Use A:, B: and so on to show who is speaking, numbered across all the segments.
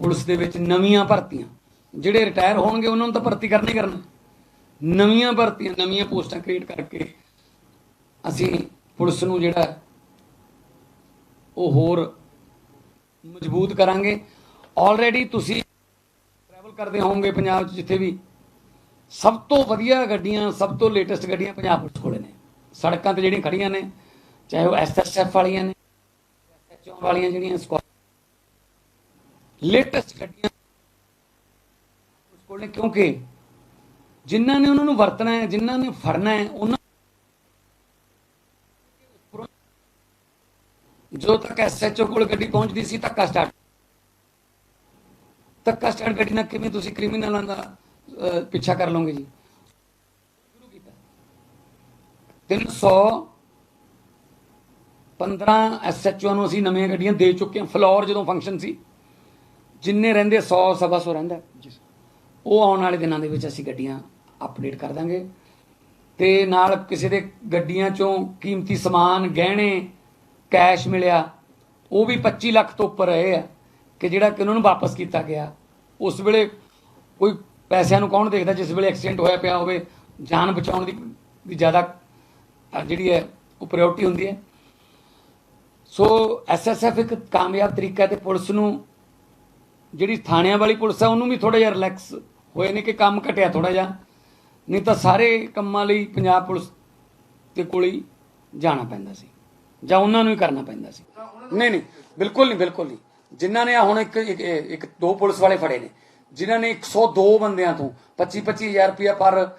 A: Police ਦੇ ਵਿੱਚ ਨਵੀਆਂ ਭਰਤੀਆਂ। ਜਿਹੜੇ ਰਿਟਾਇਰ ਹੋਣਗੇ, ਉਹਨਾਂ ਨੂੰ ਤਾਂ ਭਰਤੀ ਕਰਨਾ ਹੀ ਕਰਨਾ। ਨਵੀਆਂ ਭਰਤੀਆਂ, ਨਵੀਆਂ ਪੋਸਟਾਂ ਕ੍ਰੀਏਟ ਕਰਕੇ ਅਸੀਂ ਪੁਲਿਸ ਨੂੰ ਜਿਹੜਾ ਉਹ ਹੋਰ ਮਜ਼ਬੂਤ ਕਰਾਂਗੇ। ਆਲਰੇਡੀ ਤੁਸੀਂ ਟਰੈਵਲ ਕਰਦੇ ਹੋਵੋਗੇ ਪੰਜਾਬ 'ਚ ਜਿੱਥੇ ਵੀ। ਸਭ ਤੋਂ ਵਧੀਆ ਗੱਡੀਆਂ, ਸਭ ਤੋਂ ਲੇਟੈਸਟ ਗੱਡੀਆਂ ਪੰਜਾਬ ਪੁਲਿਸ ਕੋਲੇ ਨੇ। ਸੜਕਾਂ ਤੇ ਜਿਹੜੀਆਂ ਖੜੀਆਂ ਨੇ, ਚਾਹੇ ਉਹ ਐਸਐਸਐਫ ਵਾਲੀਆਂ ਨੇ ਐਸਐਚਓ ਵਾਲੀਆਂ ਜਿਹੜੀਆਂ ਸquad ਲੇਟੈਸਟ ਗੱਡੀਆਂ ਪੁਲਿਸ ਕੋਲ ਨੇ, ਕਿਉਂਕਿ ਜਿਨ੍ਹਾਂ ਨੇ ਉਹਨਾਂ ਨੂੰ ਵਰਤਣਾ ਹੈ, ਜਿਨ੍ਹਾਂ ਨੇ ਫੜਨਾ ਹੈ, ਉਹਨਾਂ ਜੋ ਤੱਕ ਐਸਐਚਓ ਕੋਲ ਗੱਡੀ ਪਹੁੰਚਦੀ ਸੀ, ਧੱਕਾ ਸਟਾਰਟ ਧੱਕਾ ਸਟਾਰਟ ਗੱਡੀ ਨਾਲ ਕਿਵੇਂ ਤੁਸੀਂ ਕ੍ਰਿਮੀਨਲਾਂ ਦਾ ਪਿੱਛਾ ਕਰ ਲਓਗੇ ਜੀ? ਸ਼ੁਰੂ ਕੀਤਾ। 300 15 ਐਸਐਚਓ ਨੂੰ ਅਸੀਂ ਨਵੀਆਂ ਗੱਡੀਆਂ ਦੇ ਚੁੱਕੇ ਹਾਂ। ਫਲੋਰ ਜਦੋਂ ਫੰਕਸ਼ਨ ਸੀ ਜਿੰਨੇ ਰਹਿੰਦੇ 100 ਸਵਾ ਸੌ ਰਹਿੰਦਾ। ਉਹ ਆਉਣ ਵਾਲੇ ਦਿਨਾਂ ਦੇ ਵਿੱਚ ਅਸੀਂ ਗੱਡੀਆਂ ਅਪਡੇਟ ਕਰ ਦਾਂਗੇ। ਤੇ ਨਾਲ ਕਿਸੇ ਦੇ ਗੱਡੀਆਂ ਚੋਂ ਕੀਮਤੀ ਸਮਾਨ ਗਹਿਣੇ ਕੈਸ਼ ਮਿਲਿਆ ਉਹ ਵੀ 25 ਲੱਖ ਤੋਂ ਉੱਪਰ ਰਹੇ ਆ ਕਿ ਜਿਹੜਾ ਕਿ ਉਹਨਾਂ ਨੂੰ ਵਾਪਸ ਕੀਤਾ ਗਿਆ। ਉਸ ਵੇਲੇ ਕੋਈ ਪੈਸਿਆਂ ਨੂੰ ਕੌਣ ਦੇਖਦਾ ਜਿਸ ਵੇਲੇ ਐਕਸੀਡੈਂਟ ਹੋਇਆ ਪਿਆ ਹੋਵੇ ਜਾਨ ਬਚਾਉਣ ਦੀ ਦੀ ਜ਼ਿਆਦਾ ਜਿਹੜੀ ਹੈ ਉਹ ਪ੍ਰਾਇੋਰਟੀ ਹੁੰਦੀ ਹੈ। ਸੋ ਐਸਐਸਐਫ ਇੱਕ ਕਾਮਯਾਬ ਤਰੀਕਾ ਤੇ ਪੁਲਿਸ ਨੂੰ ਜਿਹੜੀ ਥਾਣਿਆਂ ਵਾਲੀ ਪੁਲਿਸ ਆ, ਉਹਨੂੰ ਵੀ ਥੋੜਾ ਜਿਹਾ ਰਿਲੈਕਸ ਹੋਏ ਨੇ ਕਿ ਕੰਮ ਘਟਿਆ ਥੋੜਾ ਜਿਹਾ। ਨਹੀਂ ਤਾਂ ਸਾਰੇ ਕੰਮਾਂ ਲਈ ਪੰਜਾਬ ਪੁਲਿਸ ਦੇ ਕੋਲ ਹੀ ਜਾਣਾ ਪੈਂਦਾ ਸੀ, ਜਾਂ ਉਹਨਾਂ ਨੂੰ ਹੀ ਕਰਨਾ ਪੈਂਦਾ ਸੀ। ਨਹੀਂ ਨਹੀਂ, ਬਿਲਕੁਲ ਨਹੀਂ ਬਿਲਕੁਲ ਨਹੀਂ। ਜਿਨ੍ਹਾਂ ਨੇ ਹੁਣ ਇੱਕ, ਇੱਕ- ਦੋ ਪੁਲਿਸ ਵਾਲੇ ਫੜੇ ਨੇ, ਜਿਨ੍ਹਾਂ ਨੇ 102 ਬੰਦਿਆਂ ਤੋਂ 25 25000 ਰੁਪਇਆ ਪਰ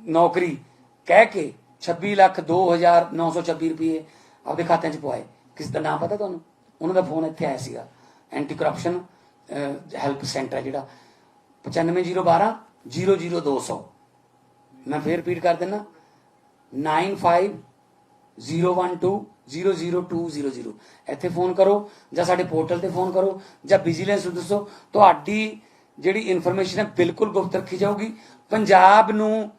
A: ਨੌਕਰੀ ਕਹਿ ਕੇ 26 ਲੱਖ 2926 ਰੁਪਏ ਆਪਦੇ ਖਾਤਿਆਂ 'ਚ ਪਵਾਏ। ਕਿਸ ਦਾ ਨਾਮ ਪਤਾ ਤੁਹਾਨੂੰ? ਉਹਨਾਂ ਦਾ ਫੋਨ ਇੱਥੇ ਆਇਆ ਸੀਗਾ। ਐਂਟੀ ਕਰਪਸ਼ਨ ਹੈਲਪ ਸੈਂਟਰ ਹੈ ਜਿਹੜਾ। 95012 00200 ਮੈਂ ਫੇਰ ਰਿਪੀਟ ਕਰ ਦਿੰਦਾ। 9501200200 ਇੱਥੇ ਫੋਨ ਕਰੋ ਜਾਂ ਸਾਡੇ ਪੋਰਟਲ ਤੇ ਫੋਨ ਕਰੋ ਜਾਂ ਵਿਜੀਲੈਂਸ ਨੂੰ ਦੱਸੋ। ਤੁਹਾਡੀ ਜਿਹੜੀ ਇਨਫੋਰਮੇਸ਼ਨ ਹੈ ਬਿਲਕੁਲ ਗੁਪਤ ਰੱਖੀ ਜਾਊਗੀ। ਪੰਜਾਬ ਨੂੰ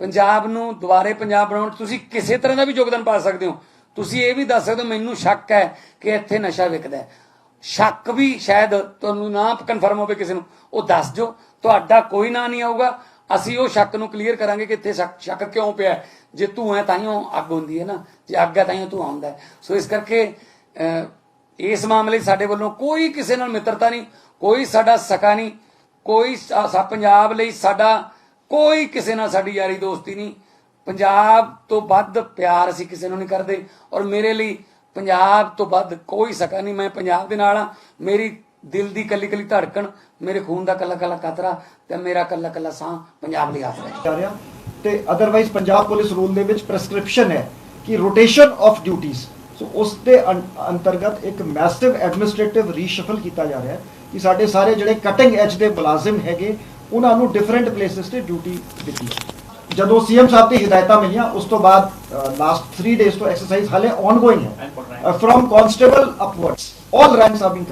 A: ਪੰਜਾਬ ਨੂੰ ਦੁਬਾਰੇ ਪੰਜਾਬ ਬਣਾਉਣ 'ਚ ਤੁਸੀਂ ਕਿਸੇ ਤਰ੍ਹਾਂ ਦਾ ਵੀ ਯੋਗਦਾਨ ਪਾ ਸਕਦੇ ਹੋ। ਤੁਸੀਂ ਇਹ ਵੀ ਦੱਸ ਸਕਦੇ ਹੋ, ਮੈਨੂੰ ਸ਼ੱਕ ਹੈ ਕਿ ਇੱਥੇ ਨਸ਼ਾ ਵਿਕਦਾ ਹੈ। ਸ਼ੱਕ ਵੀ ਸ਼ਾਇਦ ਤੁਹਾਨੂੰ ਨਾ ਕਨਫਰਮ ਹੋਵੇ ਕਿਸੇ ਨੂੰ ਉਹ ਦੱਸ ਦਿਓ। ਤੁਹਾਡਾ ਕੋਈ ਨਾਂ ਨਹੀਂ ਆਊਗਾ। ਅਸੀਂ ਉਹ ਸ਼ੱਕ ਨੂੰ ਕਲੀਅਰ ਕਰਾਂਗੇ ਕਿ ਇੱਥੇ ਸ਼ੱਕ ਕਿਉਂ ਪਿਆ ਜੇ ਧੂਆਂ ਹੈ ਤਾਈਓ ਅੱਗ ਹੁੰਦੀ ਹੈ ਨਾ। ਜੇ ਅੱਗ ਹੈ ਤਾਈਓ ਧੂਆਂ ਹੁੰਦਾ ਸੋ ਇਸ ਕਰਕੇ ਅਹ, ਇਸ ਮਾਮਲੇ ਸਾਡੇ ਵੱਲੋਂ ਕੋਈ ਕਿਸੇ ਨਾਲ ਮਿੱਤਰਤਾ ਨਹੀਂ ਕੋਈ ਸਾਡਾ ਸਕਾ ਨਹੀਂ ਕੋਈ ਪੰਜਾਬ ਲਈ ਸਾਡਾ ਕੋਈ ਕਿਸੇ ਨਾਲ ਸਾਡੀ ਯਾਰੀ ਦੋਸਤੀ ਨਹੀਂ। ਪੰਜਾਬ ਤੋਂ ਵੱਧ ਪਿਆਰ ਅਸੀਂ ਕਿਸੇ ਨੂੰ ਨਹੀਂ ਕਰਦੇ। ਔਰ ਮੇਰੇ ਲਈ ਪੰਜਾਬ ਤੋਂ ਵੱਧ ਕੋਈ ਸਕਾ ਨਹੀਂ, ਮੈਂ ਪੰਜਾਬ ਦੇ ਨਾਲ ਆ ਮੇਰੀ ਦਿਲ ਦੀ ਕੱਲੀ ਕੱਲੀ ਧੜਕਣ, ਮੇਰੇ ਖੂਨ ਦਾ ਕੱਲਾ ਕੱਲਾ ਕਤਰਾ ਤੇ ਮੇਰਾ ਕੱਲਾ ਕੱਲਾ ਸਾਹ ਪੰਜਾਬ ਲਈ ਆਸਰਾ ਹੈ।
B: ਰਿਹਾ। ਤੇ ਅਦਰਵਾਈਜ਼ ਪੰਜਾਬ ਪੁਲਿਸ ਰੂਲ ਦੇ ਵਿੱਚ ਪ੍ਰੈਸਕ੍ਰਿਪਸ਼ਨ ਹੈ ਕਿ ਰੋਟੇਸ਼ਨ ਆਫ ਡਿਊਟੀਆਂ ਸੋ ਉਸ ਦੇ ਅੰ- ਅੰਤਰਗਤ ਇੱਕ ਮੈਸਿਵ ਐਡਮਿਨਿਸਟ੍ਰੇਟਿਵ ਰੀਸ਼ਫਲ ਕੀਤਾ ਜਾ ਰਿਹਾ ਹੈ ਕਿ ਸਾਡੇ ਸਾਰੇ ਜਿਹੜੇ ਕਟਿੰਗ ਐਜ ਦੇ ਮੁਲਾਜ਼ਮ ਹੈਗੇ, ਉਹਨਾਂ ਨੂੰ ਡਿਫਰੈਂਟ ਪਲੇਸਿਸ ਤੇ ਡਿਊਟੀ ਦਿੱਤੀ ਜਦੋਂ ਸੀਐਮ ਸਾਹਿਬ ਦੀ ਹਦਾਇਤਾਂ ਮਿਲੀਆਂ ਉਸ ਤੋਂ ਬਾਅਦ ਲਾਸਟ 3 ਡੇਜ਼ ਤੋਂ ਐਕਸਰਸਾਈਜ਼ ਹਾਲੇ ਆਨਗੋਇੰਗ ਹੈ। From constable upwards all ranks are being